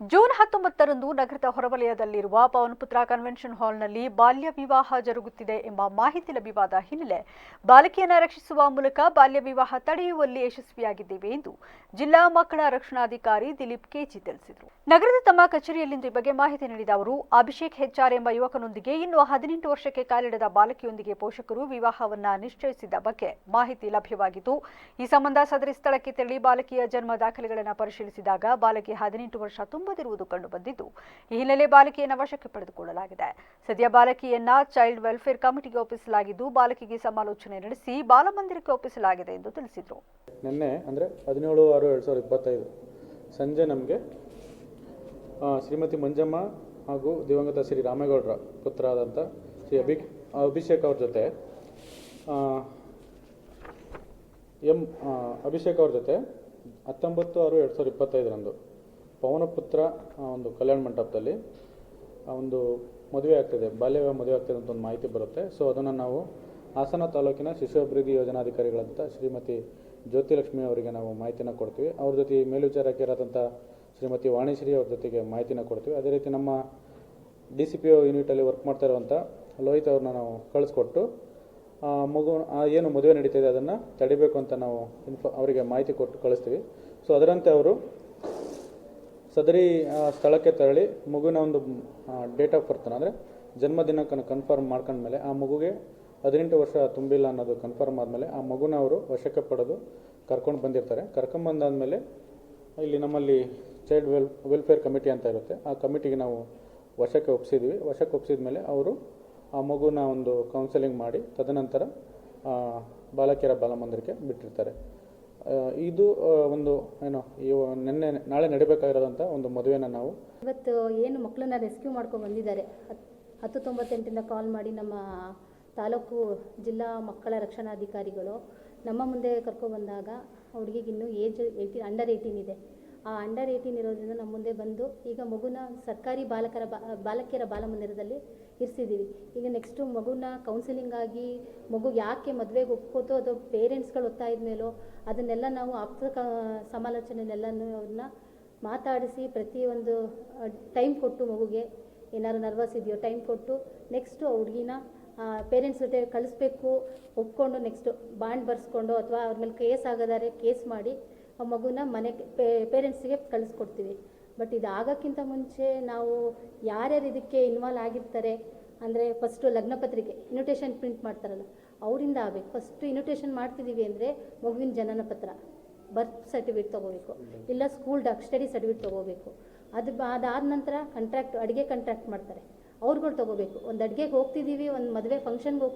June ಹತ್ತೊಂಬತ್ತರಂದು ನಗರದ ಹೊರವಲಯದಲ್ಲಿರುವ ಪವನಪುತ್ರ convention ಹಾಲ್ನಲ್ಲಿ ಬಾಲ್ಯ ವಿವಾಹ ಜರುಗುತ್ತಿದೆ ಎಂಬ ಮಾಹಿತಿ ಲಭ್ಯವಾದ ಹಿನ್ನೆಲೆ ಬಾಲಕಿಯನ್ನ ರಕ್ಷಿಸುವ ಮೂಲಕ ಬಾಲ್ಯ ವಿವಾಹ ತಡೆಯುವಲ್ಲಿ ಯಶಸ್ವಿಯಾಗಿದ್ದೇವೆ ಎಂದು ಜಿಲ್ಲಾ ಮಕ್ಕಳ ರಕ್ಷಣಾಧಿಕಾರಿ ದಿಲೀಪ್ ಕೆಜಿ ತಿಳಿಸಿದರು. ನಗರದ ತಮ್ಮ ಕಚೇರಿಯಲ್ಲಿಂದು ಈ ಬಗ್ಗೆ ಮಾಹಿತಿ ನೀಡಿದ ಅವರು, ಅಭಿಷೇಕ್ ಹೆಚ್ಆರ್ ಎಂಬ ಯುವಕನೊಂದಿಗೆ ಇನ್ನು ಹದಿನೆಂಟು ವರ್ಷಕ್ಕೆ ಕಾಲಿಡದ ಬಾಲಕಿಯೊಂದಿಗೆ ಪೋಷಕರು ವಿವಾಹವನ್ನ ನಿಶ್ಚಯಿಸಿದ್ದ ಬಗ್ಗೆ ಮಾಹಿತಿ ಲಭ್ಯವಾಗಿದ್ದು, ಈ ಸಂಬಂಧ ಸದರಿ ಸ್ಥಳಕ್ಕೆ ತೆರಳಿ ಬಾಲಕಿಯ ಜನ್ಮ ದಾಖಲೆಗಳನ್ನು ಪರಿಶೀಲಿಸಿದಾಗ ಬಾಲಕಿ ಹದಿನೆಂಟು ವರ್ಷ ತುಂಬದಿರುವುದು ಕಂಡುಬಂದಿದ್ದು. ಈ ಹಿನ್ನೆಲೆ ಬಾಲಕಿಯನ್ನು ವಶಕ್ಕೆ ಪಡೆದುಕೊಳ್ಳಲಾಗಿದೆ. ಸದ್ಯ ಬಾಲಕಿಯನ್ನ ಚೈಲ್ಡ್ ವೆಲ್ಫೇರ್ ಕಮಿಟಿಗೆ ಒಪ್ಪಿಸಲಾಗಿದ್ದು, ಬಾಲಕಿಗೆ ಸಮಾಲೋಚನೆ ನಡೆಸಿ ಬಾಲಮಂದಿರಕ್ಕೆ ಒಪ್ಪಿಸಲಾಗಿದೆ ಎಂದು ತಿಳಿಸಿದರು. ನಿನ್ನೆ ಅಂದರೆ ಹದಿನೇಳು ಆರು ಎರಡು ಸಾವಿರದ ಇಪ್ಪತ್ತೈದು ಸಂಜೆ ನಮಗೆ ಶ್ರೀಮತಿ ಮಂಜಮ್ಮ ಹಾಗೂ ದಿವಂಗತ ಶ್ರೀ ರಾಮೇಗೌಡರ ಪುತ್ರ ಆದಂಥ ಶ್ರೀ ಅಭಿ, ಅಭಿಷೇಕ್ ಅವ್ರ ಜೊತೆ ಎಂ ಅಭಿಷೇಕ್ ಅವ್ರ ಜೊತೆ ಹತ್ತೊಂಬತ್ತು ಆರು ಎರಡು ಸಾವಿರದ ಇಪ್ಪತ್ತೈದರಂದು ಪವನಪುತ್ರ ಒಂದು ಕಲ್ಯಾಣ ಮಂಟಪದಲ್ಲಿ ಒಂದು ಮದುವೆ ಆಗ್ತಿದೆ ಬಾಲ್ಯ ವಿವಾಹ ಮದುವೆ ಆಗ್ತಿದೆ ಅಂತ ಒಂದು ಮಾಹಿತಿ ಬರುತ್ತೆ. ಸೊ ಅದನ್ನು ನಾವು ಹಾಸನ ತಾಲೂಕಿನ ಶಿಶು ಅಭಿವೃದ್ಧಿ ಯೋಜನಾಧಿಕಾರಿಗಳಂತ ಶ್ರೀಮತಿ ಜ್ಯೋತಿಲಕ್ಷ್ಮಿ ಅವರಿಗೆ ನಾವು ಮಾಹಿತಿನ ಕೊಡ್ತೀವಿ. ಅವ್ರ ಜೊತೆ ಈ ಮೇಲ್ವಿಚಾರಕಿಯರಾದಂಥ ಶ್ರೀಮತಿ ವಾಣಿಶ್ರೀ ಅವ್ರ ಜೊತೆಗೆ ಮಾಹಿತಿನ ಕೊಡ್ತೀವಿ. ಅದೇ ರೀತಿ ನಮ್ಮ ಡಿ ಸಿ ಪಿ ಒ ಯೂನಿಟಲ್ಲಿ ವರ್ಕ್ ಮಾಡ್ತಾ ಇರುವಂಥ ಲೋಹಿತ್ ಅವ್ರನ್ನ ನಾವು ಕಳಿಸ್ಕೊಟ್ಟು ಮಗು ಏನು ಮದುವೆ ನಡೀತಿದೆ ಅದನ್ನು ತಡಿಬೇಕು ಅಂತ ನಾವು ಇನ್ಫೋ ಅವರಿಗೆ ಮಾಹಿತಿ ಕೊಟ್ಟು ಕಳಿಸ್ತೀವಿ. ಸೊ ಅದರಂತೆ ಅವರು ಸದರಿ ಸ್ಥಳಕ್ಕೆ ತೆರಳಿ ಮಗುವಿನ ಒಂದು ಡೇಟ್ ಆಫ್ ಬರ್ತಾನೆ ಅಂದರೆ ಜನ್ಮ ದಿನಾಂಕನ ಕನ್ಫರ್ಮ್ ಮಾಡ್ಕೊಂಡ್ಮೇಲೆ ಆ ಮಗುಗೆ ಹದಿನೆಂಟು ವರ್ಷ ತುಂಬಿಲ್ಲ ಅನ್ನೋದು ಕನ್ಫರ್ಮ್ ಆದಮೇಲೆ ಆ ಮಗುನ ಅವರು ವಶಕ್ಕೆ ಪಡೆದು ಕರ್ಕೊಂಡು ಬಂದಿರ್ತಾರೆ. ಕರ್ಕೊಂಬಂದಾದಮೇಲೆ ಇಲ್ಲಿ ನಮ್ಮಲ್ಲಿ ಚೈಲ್ಡ್ ವೆಲ್ ವೆಲ್ಫೇರ್ ಕಮಿಟಿ ಅಂತ ಇರುತ್ತೆ. ಆ ಕಮಿಟಿಗೆ ನಾವು ವಶಕ್ಕೆ ಒಪ್ಪಿಸಿದ್ವಿ ವಶಕ್ಕೆ ಒಪ್ಪಿಸಿದ ಮೇಲೆ ಅವರು ಆ ಮಗುನ ಒಂದು ಕೌನ್ಸೆಲಿಂಗ್ ಮಾಡಿ ತದನಂತರ ಬಾಲಕಿಯರ ಬಾಲಮಂದಿರಕ್ಕೆ ಬಿಟ್ಟಿರ್ತಾರೆ. ಇದು ಒಂದು, ಏನೋ ಇವ ನಿನ್ನೆ, ನಾಳೆ ನಡಿಬೇಕಾಗಿರೋದಂಥ ಒಂದು ಮದುವೆನ ನಾವು. ಇವತ್ತು ಏನು ಮಕ್ಕಳನ್ನ ರೆಸ್ಕ್ಯೂ ಮಾಡ್ಕೊಂಡು ಬಂದಿದ್ದಾರೆ. ಹತ್- ಹತ್ತು ತೊಂಬತ್ತೆಂಟಿಂದ ಕಾಲ್ ಮಾಡಿ ನಮ್ಮ ತಾಲೂಕು ಜಿಲ್ಲಾ ಮಕ್ಕಳ ರಕ್ಷಣಾಧಿಕಾರಿಗಳು ನಮ್ಮ ಮುಂದೆ ಕರ್ಕೊಬಂದಾಗ ಹುಡುಗಿಗೆ ಇನ್ನೂ ಏಜ್ ಏಯ್ಟೀನ್ ಅಂಡರ್ ಏಯ್ಟೀನ್ ಇದೆ. ಅಂಡರ್ ಏಯ್ಟೀನ್ ಇರೋದ್ರಿಂದ ನಮ್ಮ ಮುಂದೆ ಬಂದು ಈಗ ಮಗುನ ಸರ್ಕಾರಿ ಬಾಲಕರ ಬಾಲಕಿಯರ ಬಾಲಮಂದಿರದಲ್ಲಿ ಇರಿಸಿದ್ದೀವಿ. ಈಗ ನೆಕ್ಸ್ಟು ಮಗುನ ಕೌನ್ಸಿಲಿಂಗ್ ಆಗಿ ಮಗು ಯಾಕೆ ಮದುವೆಗೆ ಒಪ್ಕೋತೋ ಅದು ಪೇರೆಂಟ್ಸ್ಗಳು ಒತ್ತಾಯದ ಮೇಲೋ ಅದನ್ನೆಲ್ಲ ನಾವು ಆಪ್ತ ಅವ್ರನ್ನ ಮಾತಾಡಿಸಿ ಪ್ರತಿಯೊಂದು ಟೈಮ್ ಕೊಟ್ಟು ಮಗುಗೆ ಏನಾದ್ರು ನರ್ವಸ್ ಇದೆಯೋ ಟೈಮ್ ಕೊಟ್ಟು ನೆಕ್ಸ್ಟು ಆ ಹುಡುಗಿನ ಪೇರೆಂಟ್ಸ್ ಜೊತೆ ಕಳಿಸ್ಬೇಕು, ಒಪ್ಕೊಂಡು ನೆಕ್ಸ್ಟು ಬಾಂಡ್ ಬರ್ಸ್ಕೊಂಡು ಅಥವಾ ಅವ್ರ ಮೇಲೆ ಕೇಸ್ ಆಗೋದಾದ್ರೆ ಕೇಸ್ ಮಾಡಿ ಆ ಮಗುನ ಮನೆಗೆ ಪೇರೆಂಟ್ಸಿಗೆ ಕಳಿಸ್ಕೊಡ್ತೀವಿ. ಬಟ್ ಇದು ಆಗೋಕ್ಕಿಂತ ಮುಂಚೆ ನಾವು ಯಾರ್ಯಾರು ಇದಕ್ಕೆ ಇನ್ವಾಲ್ವ್ ಆಗಿರ್ತಾರೆ, ಅಂದರೆ ಫಸ್ಟು ಲಗ್ನ ಪತ್ರಿಕೆ ಇನ್ವಿಟೇಷನ್ ಪ್ರಿಂಟ್ ಮಾಡ್ತಾರಲ್ಲ, ಅವರಿಂದ ಆಗಬೇಕು. ಫಸ್ಟು ಇನ್ವಿಟೇಷನ್ ಮಾಡ್ತಿದ್ದೀವಿ ಅಂದರೆ ಮಗುವಿನ ಜನನ ಪತ್ರ ಬರ್ತ್ ಸರ್ಟಿಫಿಕೇಟ್ ತೊಗೋಬೇಕು. ಇಲ್ಲ ಸ್ಕೂಲ್ ಡಾಕ್ ಸ್ಟಡಿ ಸರ್ಟಿಫಿಕೇಟ್ ತೊಗೋಬೇಕು. ಅದು ಅದಾದ ನಂತರ ಕಂಟ್ರಾಕ್ಟ್ ಅಡುಗೆ ಕಂಟ್ರಾಕ್ಟ್ ಮಾಡ್ತಾರೆ. ಅವ್ರುಗಳು ತೊಗೋಬೇಕು. ಒಂದು ಅಡುಗೆಗೆ ಹೋಗ್ತಿದ್ದೀವಿ ಒಂದು ಮದುವೆ ಫಂಕ್ಷನ್ಗೆ ಹೋಗ್ತಿದ್ದೀವಿ